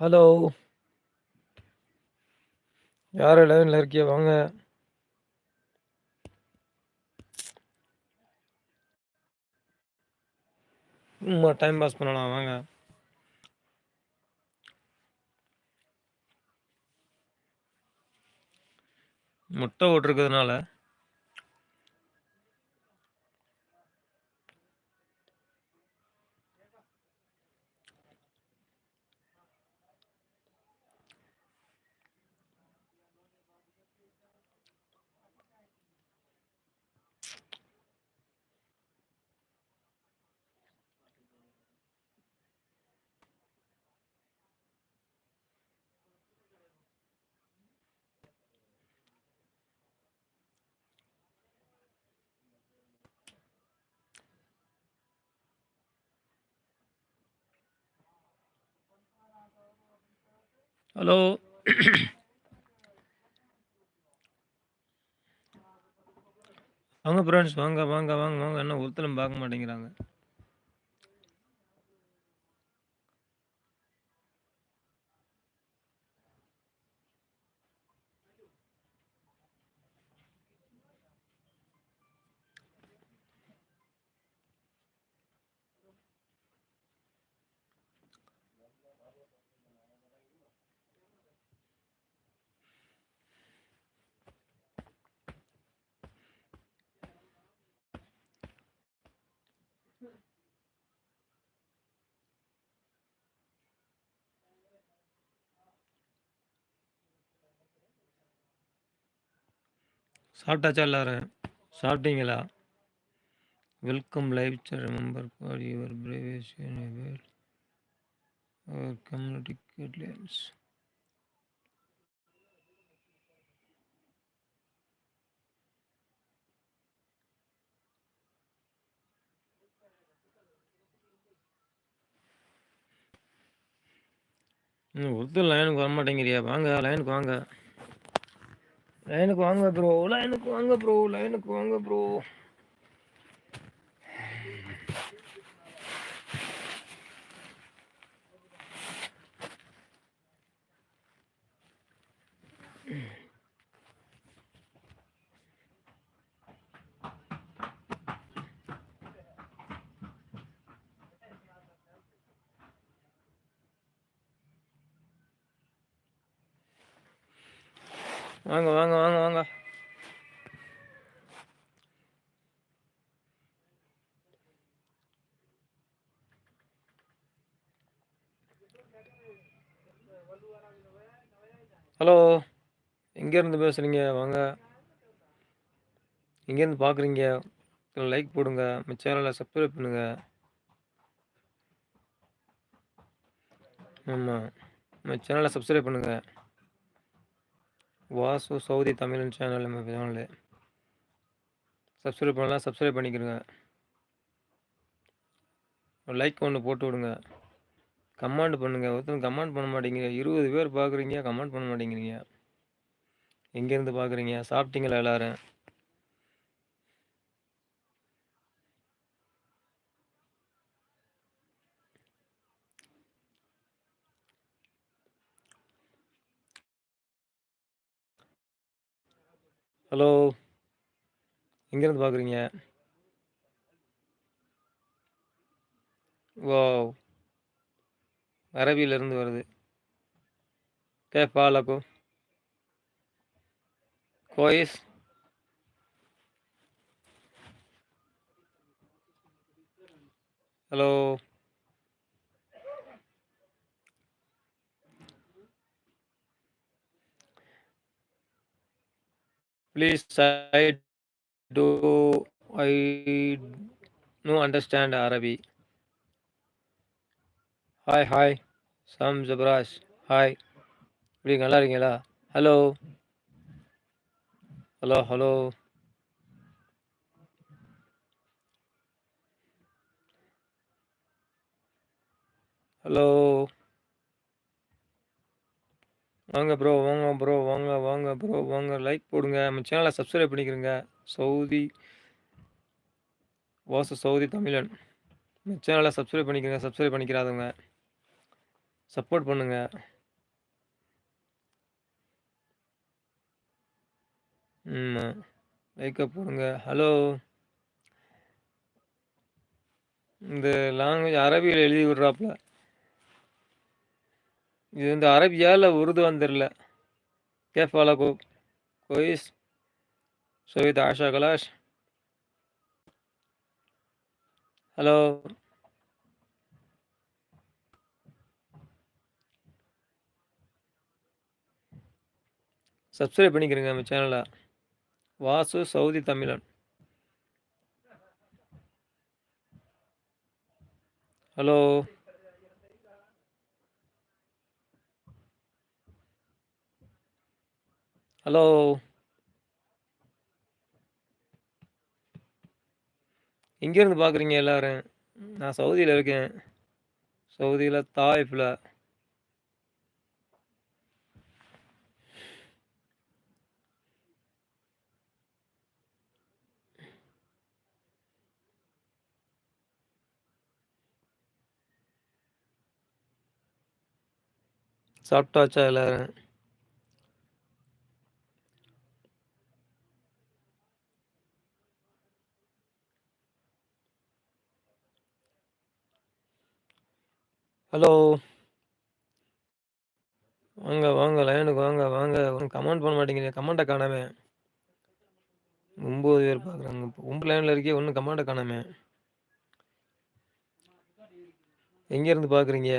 Hello யார் லெவனில் இருக்கிய? வாங்க. சும்மா டைம் பாஸ் பண்ணலாம். வாங்க. முட்டை ஓட்டிருக்கிறதுனால ஹலோ வாங்க ஃப்ரெண்ட்ஸ் வாங்க வாங்க வாங்க வாங்க. என்ன ஒருத்தரும் பார்க்க மாட்டேங்கிறாங்க. சாப்பிட்டாச்சா எல்லாரும்? சாப்பிட்டீங்களா? Welcome live remember for your braves our community guidelines ஒருத்தர் லைனுக்கு வர மாட்டேங்கிறியா வாங்க லைனுக்கு வாங்க. லைனுக்கு வாங்க ப்ரோ லைனுக்கு வாங்க ப்ரோ லைனுக்கு வாங்க ப்ரோ வாங்க வாங்க வாங்க வாங்க ஹலோ எங்கேருந்து பேசுகிறீங்க வாங்க. எங்கேருந்து பார்க்குறீங்க? லைக் போடுங்க. நம்ம சேனலை சப்ஸ்கிரைப் பண்ணுங்கள் ஆமாம் நம்ம சேனலை சப்ஸ்கிரைப் பண்ணுங்கள் வாசு சவுதி தமிழ் சேனல் நம்ம சேனல் சப்ஸ்கிரைப் பண்ணலாம் சப்ஸ்கிரைப் பண்ணிக்கிறங்க லைக் ஒன்று போட்டு விடுங்க. கமெண்ட் பண்ணுங்கள் ஒருத்தர் கமெண்ட் பண்ண மாட்டேங்கிறீங்க. இருபது பேர் பார்க்குறீங்க கமெண்ட் பண்ண மாட்டேங்கிறீங்க. எங்கேருந்து பார்க்குறீங்க சாப்பிட்டீங்களா எல்லோரும்? ஹலோ? எங்கேருந்து பார்க்குறீங்க ஓ அரபியிலிருந்து வருது கேஃபாலகோ கோயிஸ் hello please I do I no understand அரபி hi hi Sam Jabaraj hi இப்படி நல்லா இருக்கீங்களா? ஹலோ ஹலோ ஹலோ ஹலோ வாங்க ப்ரோ வாங்க ப்ரோ வாங்க வாங்க ப்ரோ வாங்க. லைக் போடுங்க. நம்ம சேனலை சப்ஸ்கிரைப் பண்ணிக்கிறேங்க. சவுதி வாச சவுதி தமிழன். சேனலை சப்ஸ்கிரைப் பண்ணிக்கிறேங்க. சப்ஸ்கிரைப் பண்ணிக்கிறாதவங்க சப்போர்ட் பண்ணுங்க. ஆமாம் லைக்கை போடுங்க. ஹலோ இந்த லாங்குவேஜ் அரபியில் எழுதி விட்றாப்புல இது வந்து அரபியா இல்லை உருது வந்துடல கேஃபாலா கோ கோயிஸ். சோவித் ஆஷா கலாஷ் ஹலோ சப்ஸ்கிரைப் பண்ணிக்கிறேங்க நம்ம சேனலை Vasu Saudi Tamilan. Hello hello எங்கேருந்து பார்க்குறீங்க எல்லோரும்? நான் சவுதியில் இருக்கேன். சவுதியில் தாய்ஃபில். சாப்பிட்டாச்சா எல்லாரும்? ஹலோ. வாங்க வாங்க லைனுக்கு வாங்க வாங்க. ஒன்றும் கமெண்ட் பண்ண மாட்டேங்கிறீங்க. கமெண்ட்டை காணாமே. ஒம்பது பேர் பார்க்குறாங்க ஒம்பது லைனில் இருக்கே ஒன்றும் கமெண்ட்டை காணாமே. எங்கேருந்து பார்க்குறீங்க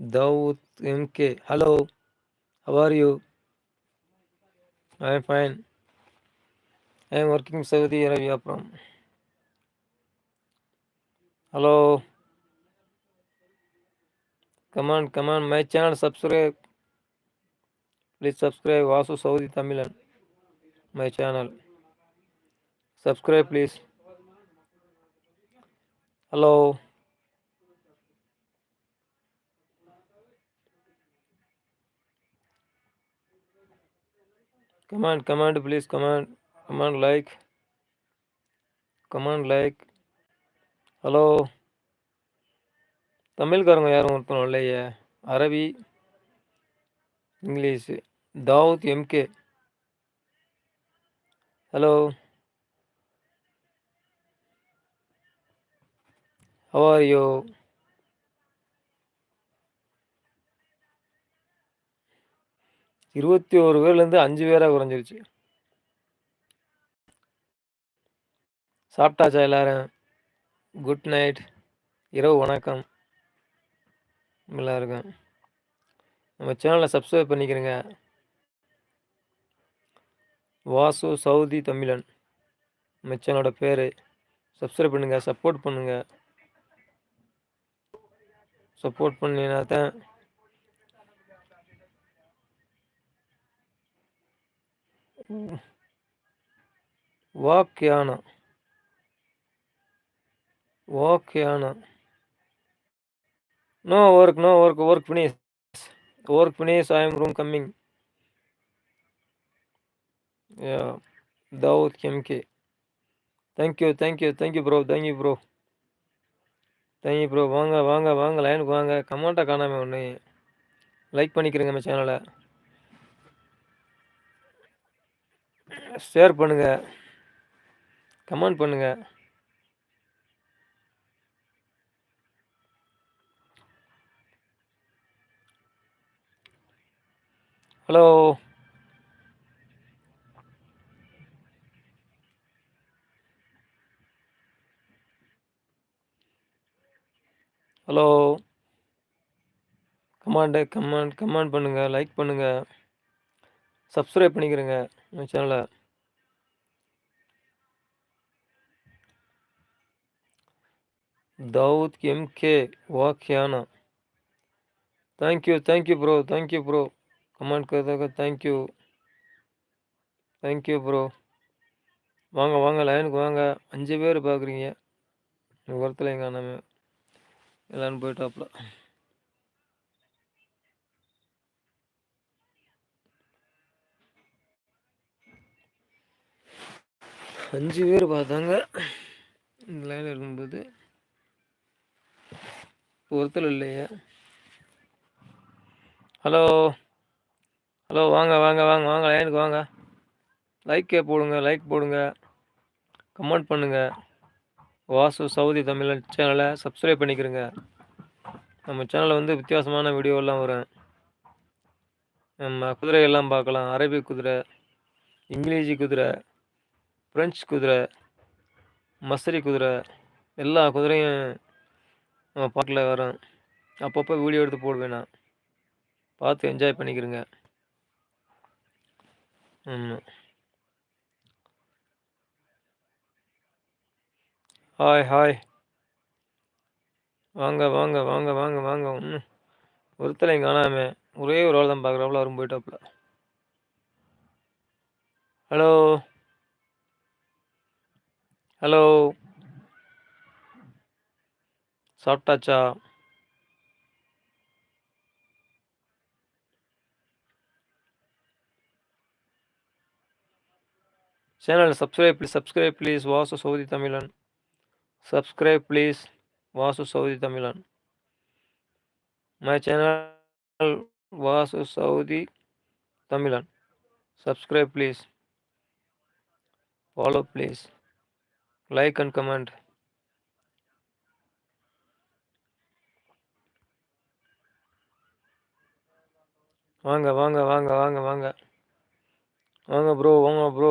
Dawood MK. Hello, how are you? I am fine. I am working Saudi Arabia from. Hello. Come on, come on. My channel subscribe. Please subscribe. Vasu Saudi Tamilan. My channel. Subscribe, please. Hello. Command, command, please, command, command, like, command, like. Hello தமிழ்காரங்க யாரும் ஒருத்தனும் இல்லையே அரபி English Dawood MK hello how are you இருபத்தி ஒரு பேர்லேருந்து அஞ்சு பேராக குறைஞ்சிருச்சு. சாப்பிட்டாச்சா எல்லாரும்? குட் நைட் இரவு வணக்கம். எல்லாருக்கும். நம்ம சேனலை சப்ஸ்கிரைப் பண்ணிக்கிறேங்க. வாசு சவுதி தமிழன். நம்ம சேனலோட பேர். சப்ஸ்கிரைப் பண்ணுங்கள் சப்போர்ட் பண்ணுங்கள் சப்போர்ட் பண்ணினா தான் வாக்யானம் வாக்யானம் no work no work work finish work finish I am room coming Dawood கெம்கே thank you thank you thank you bro thank you bro thank you bro வாங்க வாங்க வாங்க லைனுக்கு வாங்க. கமெண்ட்டாக காணாமல் ஒன்று லைக் பண்ணிக்கிறேங்க நம்ம சேனலை ஷேர் பண்ணுங்கள் கமெண்ட் பண்ணுங்கள் hello hello command comment comment பண்ணுங்கள் லைக் பண்ணுங்கள் சப்ஸ்கிரைப் பண்ணிக்கிறேங்க. நம்ம சேனலை Dawood MK வாக்யானா thank you thank you bro thank you bro comment கருதாக thank you thank you bro வாங்க வாங்க லைனுக்கு வாங்க. அஞ்சு பேர் பார்க்குறீங்க. ஒருத்தர் எங்கள் அண்ணாமே எல்லாரும் போயிட்டாப்புல. அஞ்சு பேர் பார்த்தாங்க. இந்த லைனில் இருக்கும்போது ஒருத்தர் இல்லையே. ஹலோ ஹலோ வாங்க வாங்க வாங்க வாங்க லைனுக்கு வாங்க. லைக்கே போடுங்க லைக் போடுங்க. கமெண்ட் பண்ணுங்கள் வாசு சவுதி தமிழ் சேனலை சப்ஸ்கிரைப் பண்ணிக்கிறங்க நம்ம சேனலில் வந்து வித்தியாசமான வீடியோலாம் வரும். நம்ம குதிரையெல்லாம் பார்க்கலாம். அரபிக் குதிரை இங்கிலீஷி குதிரை பிரெஞ்சு குதிரை மசரி குதிரை எல்லா குதிரையும் நம்ம பார்க்கல வரோம் அப்பப்போ வீடியோ எடுத்து போடுவேன் நான். பார்த்து என்ஜாய் பண்ணிக்கிறேங்க ஆமாம் ஹாய் ஹாய் வாங்க வாங்க வாங்க வாங்க வாங்க. ம். ஒருத்தலையும் காணாமே ஒரே ஒரு ஆள் தான் பார்க்குறாப்புல அவரும் போயிட்டாப்புல. ஹலோ ஹலோ சாப்பிட்டாச்சா? Channel subscribe please subscribe please Vasu Saudi Tamilan. Subscribe please Vasu Saudi Tamilan. My channel Vasu Saudi Tamilan. Subscribe please follow please like and comment வாங்க வாங்க வாங்க வாங்க வாங்க. வாங்க ப்ரோ வாங்க bro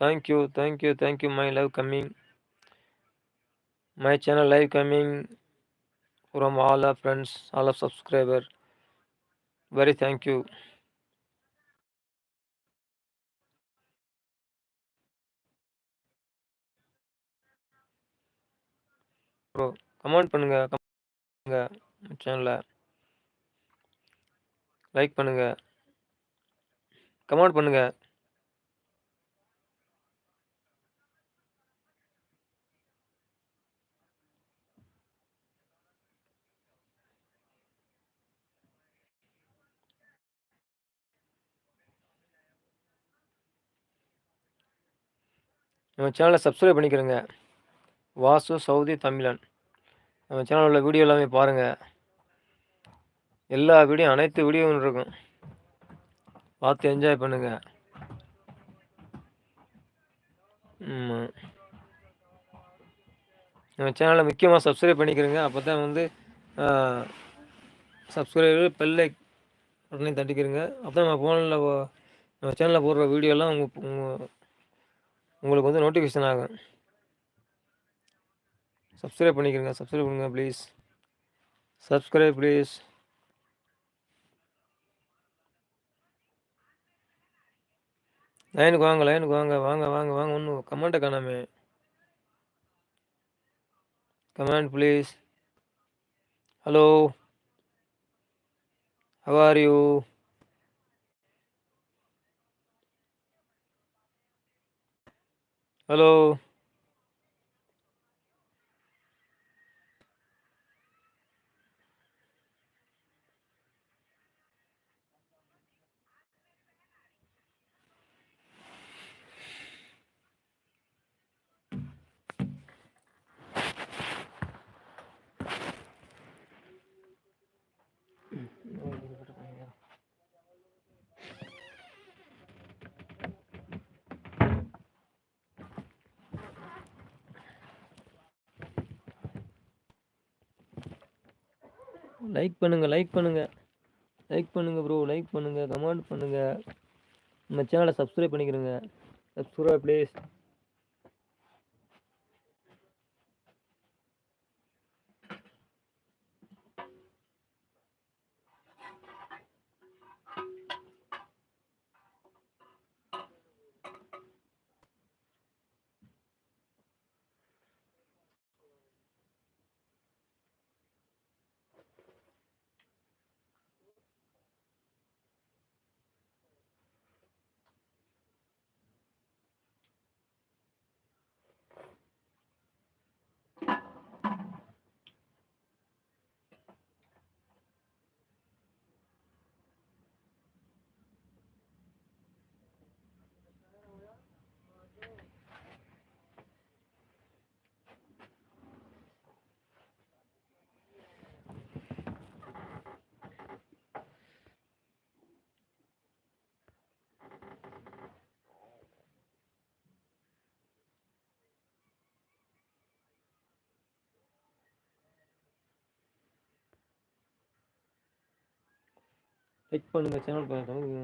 thank you thank you thank you my love coming my channel live coming from all of friends all of subscriber very thank you bro comment பண்ணுங்கள் பண்ணுங்க சேனலை லைக் பண்ணுங்க. கமெண்ட் பண்ணுங்க. நம்ம சேனலை சப்ஸ்கிரைப் பண்ணிக்கிறேங்க. வாசு சவுதி தமிழன். நம்ம சேனலில் உள்ள வீடியோ எல்லாமே பாருங்கள் எல்லா வீடியோ அனைத்து வீடியோவும் இருக்கும். பார்த்து என்ஜாய் பண்ணுங்கள் நம்ம சேனலை முக்கியமாக சப்ஸ்கிரைப் பண்ணிக்கிறேங்க. அப்போ தான் வந்து சப்ஸ்கிரைபர் பெல்லை உடனே தட்டிக்கிறேங்க. அப்போ தான் நம்ம ஃபோனில் நம்ம சேனலில் போடுற வீடியோலாம் உங்கள் உங்கள் உங்களுக்கு வந்து நோட்டிஃபிகேஷன் ஆகும். சப்ஸ்கிரைப் பண்ணிக்கிறேங்க. சப்ஸ்கிரைப் பண்ணுங்கள் ப்ளீஸ் சப்ஸ்கிரைப் ப்ளீஸ் லைனுக்கு வாங்க லைனுக்கு வாங்க வாங்க வாங்க வாங்க ஒன்றும் கமெண்ட்டை காணாமே. Comment please hello how are you hello like பண்ணுங்கள் லைக் பண்ணுங்கள் லைக் பண்ணுங்கள் ப்ரோ லைக் பண்ணுங்கள் கமெண்ட் பண்ணுங்கள் நம்ம சேனலை சப்ஸ்கிரைப் பண்ணிக்கிறேங்க சப்ஸ்கிரைப் ப்ளீஸ் லைக் பண்ணுங்கள் சேனல் பார்க்குறவங்க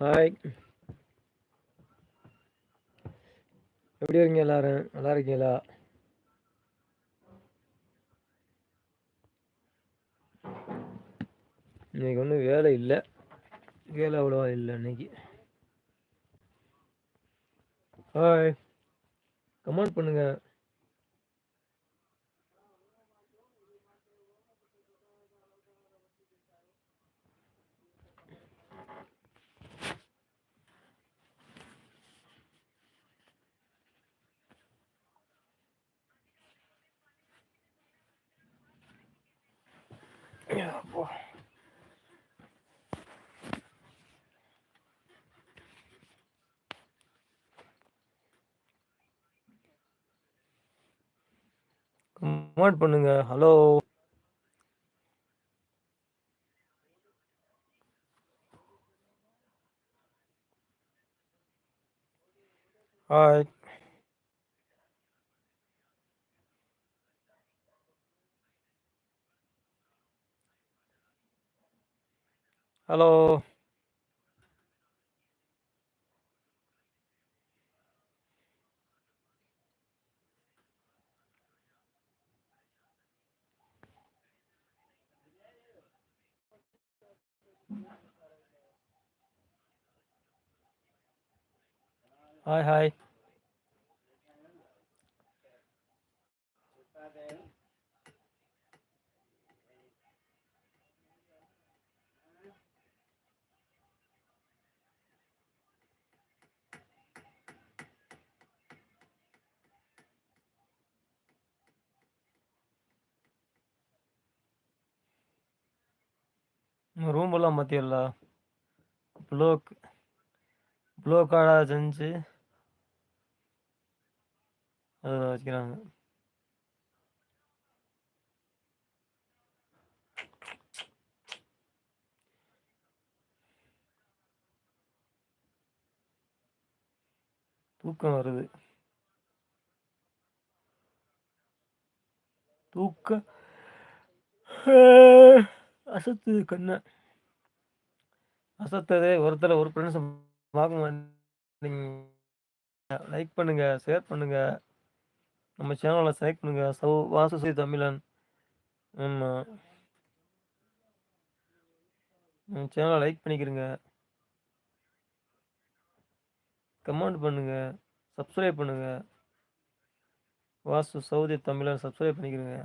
ஹாய் எப்படி இருக்கீங்க எல்லாரும்? நல்லா இருக்கீங்களா? இன்னைக்கு ஒன்றும் வேலை இல்லை. வேலை அவ்வளோவா இல்லை இன்னைக்கு. ஹாய் கமெண்ட் பண்ணுங்கள் கமெண்ட் பண்ணுங்க. Hello hi hello hi hi room எல்லாம் மாற்றிடல ப்ளோக் ப்ளோ கார்டாக செஞ்சு அதில் வச்சுக்கிறாங்க தூக்கம் வருது தூக்க அசத்து கண்ண. அசத்ததே ஒருத்தர ஒரு ஃப்ரெண்ட்ஸ் பார்க்க மாட்டீங்க. லைக் பண்ணுங்க ஷேர் பண்ணுங்க. நம்ம சேனலில் செலக்ட் பண்ணுங்க. சௌ வாசுஸ்ரீ தமிழன். ஆமாம் நம்ம சேனலை லைக் பண்ணிக்கிறங்க கமெண்ட் பண்ணுங்க. சப்ஸ்கிரைப் பண்ணுங்க. வாசு சவுதி தமிழன் சப்ஸ்கிரைப் பண்ணிக்கிறங்க